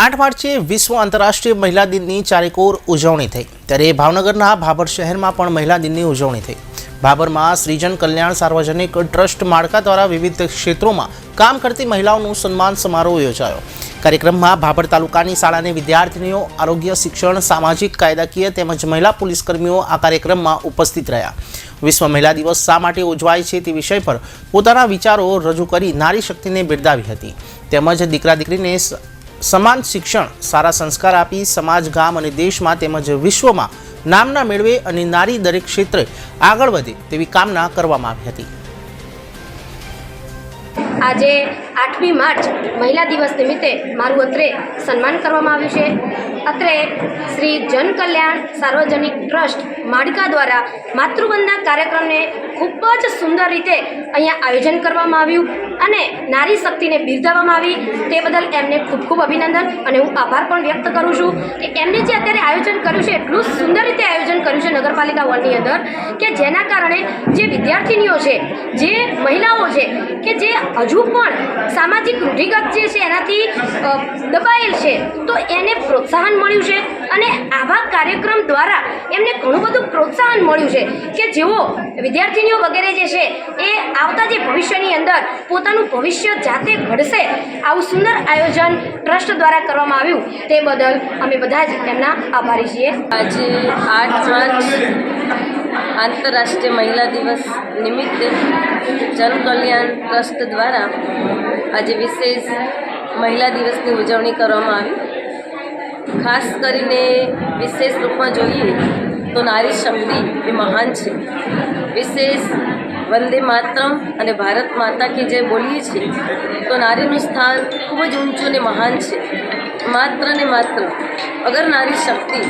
આઠ માર્ચે વિશ્વ આંતરરાષ્ટ્રીય મહિલા દિનની ચારેકોર ઉજવણી થઈ. ત્યારે ભાવનગરના ભાભર શહેરમાં પણ મહિલા દિનની ઉજવણી થઈ. ભાભરમાં શ્રીજન કલ્યાણ સાર્વજનિક ટ્રસ્ટ માળખા દ્વારા વિવિધ ક્ષેત્રોમાં કામ કરતી મહિલાઓનું સન્માન સમારોહ યોજાયો. કાર્યક્રમમાં ભાભર તાલુકાની શાળાની વિદ્યાર્થીનીઓ, આરોગ્ય શિક્ષણ, સામાજિક કાયદાકીય તેમજ મહિલા પોલીસકર્મીઓ આ કાર્યક્રમમાં ઉપસ્થિત રહ્યા. વિશ્વ મહિલા દિવસ શા માટે ઉજવાય છે તે વિષય પર પોતાના વિચારો રજૂ કરી નારી શક્તિને બિરદાવી હતી. તેમજ દીકરા દીકરીને સમાન શિક્ષણ, સારા સંસ્કાર આપી સમાજ, ગામ અને દેશમાં તેમજ વિશ્વમાં નામના મેળવે અને નારી દરેક ક્ષેત્રે આગળ વધે તેવી કામના કરવામાં આવી હતી. આજે આઠમી માર્ચ મહિલા દિવસ નિમિત્તે મારું અત્રે સન્માન કરવામાં આવ્યું છે. અત્રે શ્રી જન કલ્યાણ સાર્વજનિક ટ્રસ્ટ માળકા દ્વારા માતૃવંદના કાર્યક્રમને ખૂબ જ સુંદર રીતે અહીંયા આયોજન કરવામાં આવ્યું. અને નારી શક્તિને બિરદાવવામાં આવી. તે બદલ એમને ખૂબ ખૂબ અભિનંદન અને હું આભાર પણ વ્યક્ત કરું છું કે એમને જે અત્યારે આયોજન કર્યું છે, એટલું સુંદર રીતે આયોજન કર્યું છે નગરપાલિકા વોર્ડની અંદર કે જેના કારણે જે વિદ્યાર્થીનીઓ છે, જે મહિલાઓ છે કે જે હજુ પણ સામાજિક રૂઢિગત જે છે એનાથી દબાયેલ છે, તો એને પ્રોત્સાહન મળ્યું છે અને આવા કાર્યક્રમ દ્વારા એમને ઘણું બધું પ્રોત્સાહન મળ્યું છે કે જેઓ વિદ્યાર્થીનીઓ વગેરે જે છે આવતા જે ભવિષ્યની અંદર પોતાનું ભવિષ્ય જાતે ઘડશે, આવું સુંદર આયોજન ટ્રસ્ટ દ્વારા કરવામાં આવ્યું. તે બદલ અમે બધા જ એમના આભારી છીએ. આજે આઠ માર્ચ આંતરરાષ્ટ્રીય મહિલા દિવસ નિમિત્તે જનકલ્યાણ ટ્રસ્ટ દ્વારા આજે વિશેષ મહિલા દિવસની ઉજવણી કરવામાં આવી. ખાસ કરીને વિશેષ રૂપમાં જોઈએ તો નારી શક્તિ એ મહાન છે. વિશેષ વંદે માતરમ અને ભારત માતા કે જે બોલીએ છીએ, તો નારીનું સ્થાન ખૂબ જ ઊંચું અને મહાન છે. માત્ર ને માત્ર અગર નારી શક્તિ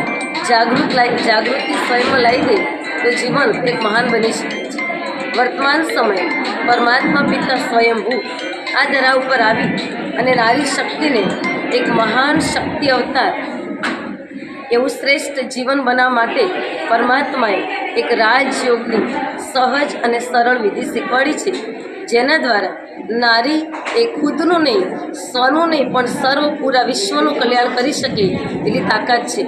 જાગૃત લાઈ, જાગૃતિ સ્વયંમાં લાવી દે, તો જીવન એક મહાન બની શકે છે. વર્તમાન સમયે પરમાત્મા પિતા સ્વયંભૂ આ ધરા ઉપર આવી અને નારી શક્તિને એક મહાન શક્તિ અવતાર એવું શ્રેષ્ઠ જીવન બનાવવા માટે પરમાત્માએ એક રાજયોગની સહજ અને સરળ વિધિ શીખવાડી છે, જેના દ્વારા નારી એ ખુદનું નહીં સ્વનું નહીં, પણ સર્વ પૂરા વિશ્વનું કલ્યાણ કરી શકે એવી તાકાત છે.